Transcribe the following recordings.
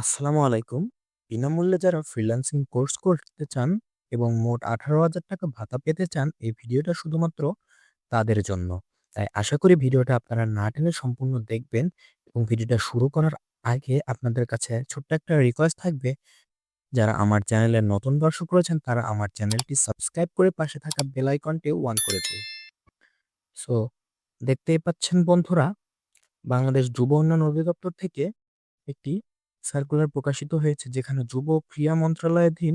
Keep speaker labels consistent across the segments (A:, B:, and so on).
A: আসসালামু আলাইকুম। বিনামূল্যে যারা ফ্রিল্যান্সিং কোর্স করতে চান এবং মোট ৳১৮,০০০ ভাতা পেতে চান, এই ভিডিওটা শুধুমাত্র তাদের জন্য। তাই আশা করি ভিডিওটা আপনারা না টেনে সম্পূর্ণ দেখবেন এবং ভিডিওটা শুরু করার আগে আপনাদের কাছে ছোট্ট একটা রিকোয়েস্ট থাকবে, যারা আমার চ্যানেলের নতুন দর্শক রয়েছেন তারা আমার চ্যানেলটি সাবস্ক্রাইব করে পাশে থাকা বেল আইকনটি অন করে দিন। সো দেখতেই পাচ্ছেন বন্ধুরা, বাংলাদেশ যুব উন্নয়ন অধিদপ্তর থেকে একটি সার্কুলার প্রকাশিত হয়েছে, যেখানে যুব ক্রীড়া মন্ত্রণালয়াধীন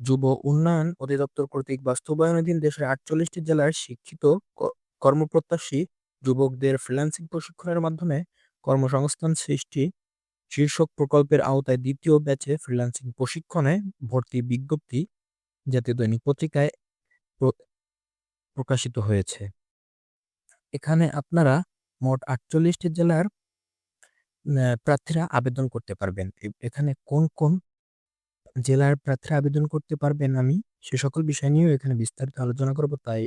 A: যুব উন্নয়ন অধিদপ্তর কর্তৃক বাস্তবায়নাধীন দেশের আটচল্লিশটি জেলার শিক্ষিত কর্মপ্রত্যাশী যুবকদের ফ্রিল্যান্সিং প্রশিক্ষণের মাধ্যমে কর্মসংস্থান সৃষ্টি, শীর্ষক প্রকল্পের আওতায় দ্বিতীয় ব্যাচে ফ্রিল্যান্সিং প্রশিক্ষণে ভর্তি বিজ্ঞপ্তি জাতীয় দৈনিক পত্রিকায় প্রকাশিত হয়েছে। এখানে আপনারা মোট আটচল্লিশটি জেলার প্রার্থীরা আবেদন করতে পারবেন। এখানে কোন, কোন জেলার প্রার্থীরা আবেদন করতে পারবেন আমি সে সকল বিষয় নিয়েও এখানে বিস্তারিত আলোচনা করব। তাই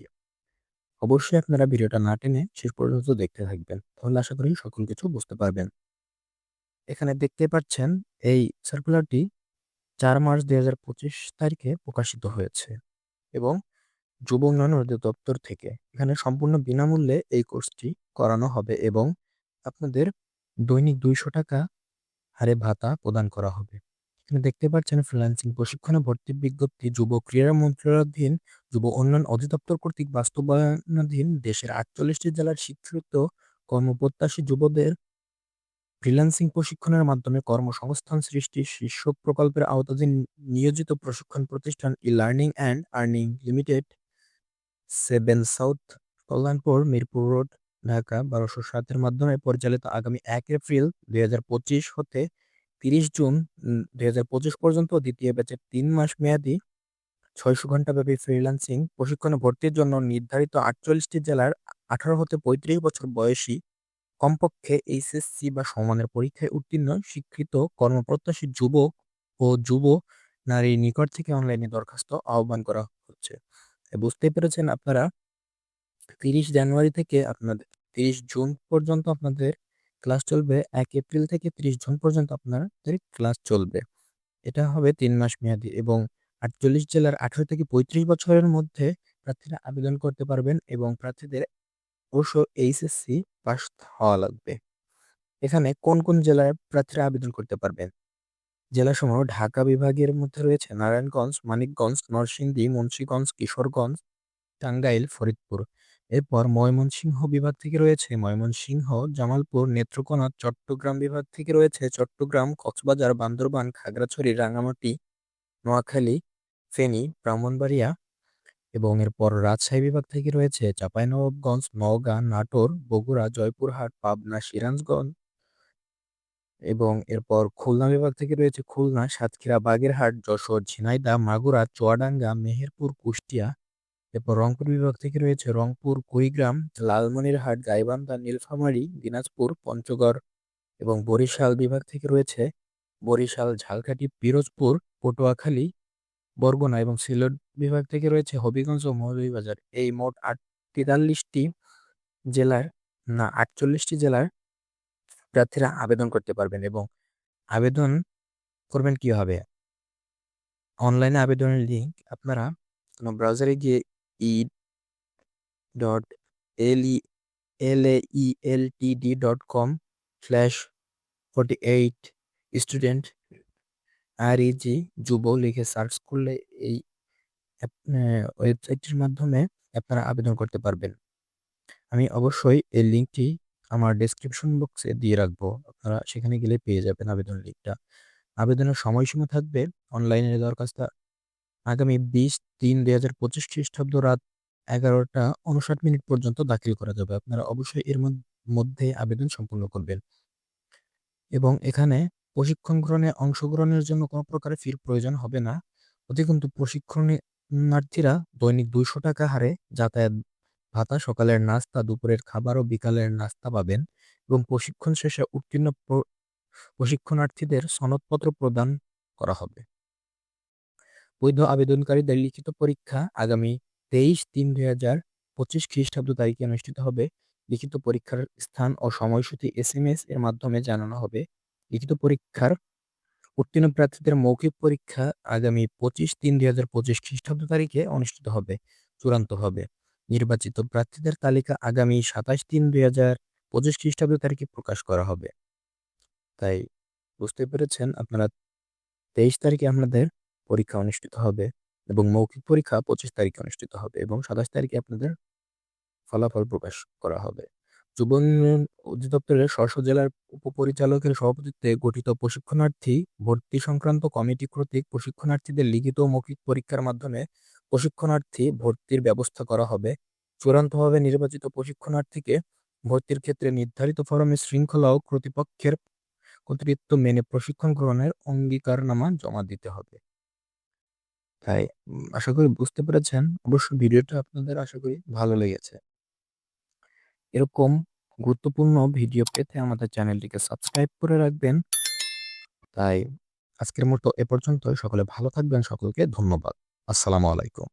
A: অবশ্যই আপনারা ভিডিওটা না টেনে শেষ পর্যন্ত দেখতে থাকবেন। তাহলে আশা করি সকল কিছু বুঝতে পারবেন। এখানে দেখতে পাচ্ছেন এই সার্কুলারটি চার মার্চ পঁচিশ তারিখে প্রকাশিত হয়েছে এবং যুব উন্নয়ন অধিদপ্তর থেকে। এখানে সম্পূর্ণ বিনামূল্যে এই কোর্সটি করানো হবে এবং আপনাদের দৈনিক দুইশো টাকা হারে ভাতা প্রদান করা হবে। এখানে দেখতে পাচ্ছেন ফ্রিল্যান্সিং প্রশিক্ষণে ভর্তি বিজ্ঞপ্তি, যুব ক্রীড়া মন্ত্রণালয়াধীন, যুব উন্নয়ন অধিদপ্তর কর্তৃক বাস্তবায়নাধীন দেশের আটচল্লিশটি জেলার শিক্ষিত কর্মপ্রত্যাশী যুবদের ফ্রিল্যান্সিং প্রশিক্ষণের মাধ্যমে কর্মসংস্থান সৃষ্টি শীর্ষক প্রকল্পের আওতাধীন নিয়োজিত প্রশিক্ষণ প্রতিষ্ঠান e learning and earning limited seven south Kalyanpur, Mirpur road Dhaka বারোশো সাতের মাধ্যমে পরিচালিত আগামী এক এপ্রিল দুই হতে তিরিশ জুন দুই হাজার পঁচিশ পর্যন্ত দ্বিতীয় ব্যাচের তিন মাস মেয়াদি ছয়শো ঘন্টাব্যাপী ফ্রিল্যান্সিং প্রশিক্ষণে ভর্তির জন্য নির্ধারিত আটচল্লিশটি জেলার আঠারো হতে পঁয়ত্রিশ বছর বয়সী কমপক্ষে এইচএসসি বা সমানের পরীক্ষায় উত্তীর্ণ শিক্ষিত কর্মপ্রত্যাশী যুবক ও যুব নারীর নিকট থেকে অনলাইনে দরখাস্ত আহ্বান করা হচ্ছে। বুঝতেই পেরেছেন আপনারা, তিরিশ জানুয়ারি থেকে আপনাদের তিরিশ জুন পর্যন্ত আপনাদের ক্লাস চলবে। এক এপ্রিল থেকে তিরিশ জুন পর্যন্ত আপনাদের ক্লাস চলবে। এটা হবে তিন মাস মেয়াদি এবং আটচল্লিশ জেলার আঠারো থেকে পঁয়ত্রিশ বছরের মধ্যে প্রার্থীরা আবেদন করতে পারবেন এবং প্রার্থীদের অবশ্য এইচএসসি পাস হওয়া লাগবে। এখানে কোন কোন জেলার প্রার্থীরা আবেদন করতে পারবেন? জেলাসমূহ ঢাকা বিভাগের মধ্যে রয়েছে নারায়ণগঞ্জ, মানিকগঞ্জ, নরসিংদী, মুন্সীগঞ্জ, কিশোরগঞ্জ, টাঙ্গাইল, ফরিদপুর। এরপর ময়মনসিংহ বিভাগ থেকে রয়েছে ময়মনসিংহ, জামালপুর, নেত্রকোনা, চট্টগ্রাম বিভাগ থেকে রয়েছে চট্টগ্রাম, কক্সবাজার, বান্দরবান, খাগড়াছড়ি, রাঙামাটি, নোয়াখালী, ফেনী, ব্রাহ্মণবাড়িয়া এবং এরপর রাজশাহী বিভাগ থেকে রয়েছে চাঁপাইনবাবগঞ্জ, নওগাঁ, নাটোর, বগুড়া, জয়পুরহাট, পাবনা, সিরাজগঞ্জ এবং এরপর খুলনা বিভাগ থেকে রয়েছে খুলনা, সাতক্ষীরা, বাগেরহাট, যশোর, ঝিনাইদহ, মাগুরা, চুয়াডাঙ্গা, মেহেরপুর, কুষ্টিয়া এরপর রংপুর বিভাগ থেকে রয়েছে রংপুর, কুড়িগ্রাম, লালমনিরহাট, গাইবান্ধা, নীলফামারী, দিনাজপুর, পঞ্চগড় এবং বরিশাল বিভাগ থেকে রয়েছে বরিশাল, ঝালকাঠি, পিরোজপুর, পটুয়াখালী, বরগুনা এবং সিলেট বিভাগ থেকে রয়েছে হবিগঞ্জ ও মৌলভীবাজার। এই মোট আট তেতাল্লিশটি জেলার না আটচল্লিশটি জেলার প্রার্থীরা আবেদন করতে পারবেন এবং আবেদন করবেন কীভাবে? অনলাইনে আবেদনের লিঙ্ক আপনারা কোনো ব্রাউজারে গিয়ে E dot L E L A E L T D dot com slash forty eight student R E G যুব লিখে সার্চ করলে এই ওয়েবসাইটটির মাধ্যমে আপনারা আবেদন করতে পারবেন। আমি অবশ্যই এই লিঙ্কটি আমার ডেসক্রিপশন বক্সে দিয়ে রাখব। আপনারা সেখানে গেলে পেয়ে যাবেন আবেদন লিঙ্কটা। আবেদনের সময়সীমা থাকবে অনলাইনে দরখাস্ত আগামী বিশ তিন দুই হাজার পঁচিশ খ্রিস্টাব্দ রাত এগারোটা উনষাট মিনিট পর্যন্ত দাখিল করা যাবে। আপনারা অবশ্যই এর মধ্যে আবেদন সম্পূর্ণ করবেন। এবং এখানে প্রশিক্ষণ গ্রহণে অংশগ্রহণের জন্য কোনো প্রকারের ফির প্রয়োজন হবে না। অধিকন্তু প্রশিক্ষণার্থীরা দৈনিক দুইশো টাকা হারে যাতায়াত ভাতা, সকালের নাস্তা, দুপুরের খাবার ও বিকালের নাস্তা পাবেন এবং প্রশিক্ষণ শেষে উত্তীর্ণ প্রশিক্ষণার্থীদের সনদপত্র প্রদান করা হবে। বৈধ আবেদনকারীদের লিখিত পরীক্ষা আগামী তেইশ তিন দুই হাজার পঁচিশ খ্রিস্টাব্দ তারিখে অনুষ্ঠিত হবে। লিখিত পরীক্ষার স্থান ও সময়সূচি এস এম এস এর মাধ্যমে জানানো হবে। লিখিত পরীক্ষার উত্তীর্ণ প্রার্থীদের মৌখিক পরীক্ষা আগামী পঁচিশ তিন দুই হাজার পঁচিশ খ্রিস্টাব্দ তারিখে অনুষ্ঠিত হবে, চূড়ান্ত হবে। নির্বাচিত প্রার্থীদের তালিকা আগামী সাতাশ তিন দুই হাজার পঁচিশ খ্রিস্টাব্দ তারিখে প্রকাশ করা হবে। তাই বুঝতে পেরেছেন আপনারা তেইশ তারিখে আপনাদের পরীক্ষা অনুষ্ঠিত হবে এবং মৌখিক পরীক্ষা পঁচিশ তারিখে অনুষ্ঠিত হবে এবং সাতাশ তারিখে আপনাদের ফলাফল প্রকাশ করা হবে। যুব উন্নয়ন অধিদপ্তরের স্ব জেলার উপপরিচালকের সভাপতিত্বে গঠিত প্রশিক্ষণার্থী ভর্তি সংক্রান্ত কমিটি কর্তৃক প্রশিক্ষণার্থীদের লিখিত মৌখিক পরীক্ষার মাধ্যমে প্রশিক্ষণার্থী ভর্তির ব্যবস্থা করা হবে। চূড়ান্তভাবে নির্বাচিত প্রশিক্ষণার্থীকে ভর্তির ক্ষেত্রে নির্ধারিত ফরমের শৃঙ্খলা ও কর্তৃপক্ষের কর্তৃত্ব মেনে প্রশিক্ষণ গ্রহণের অঙ্গীকারনামা জমা দিতে হবে। তাই আশা করি বুঝতে পেরেছেন। অবশ্য ভিডিওটা আপনাদের আশা করি ভালো লেগেছে। এরকম গুরুত্বপূর্ণ ভিডিও পেতে আমাদের চ্যানেলটিকে সাবস্ক্রাইব করে রাখবেন। তাই, আজকের মতো এ পর্যন্ত সকলে ভালো থাকবেন। সকলকে ধন্যবাদ। আসসালামু আলাইকুম।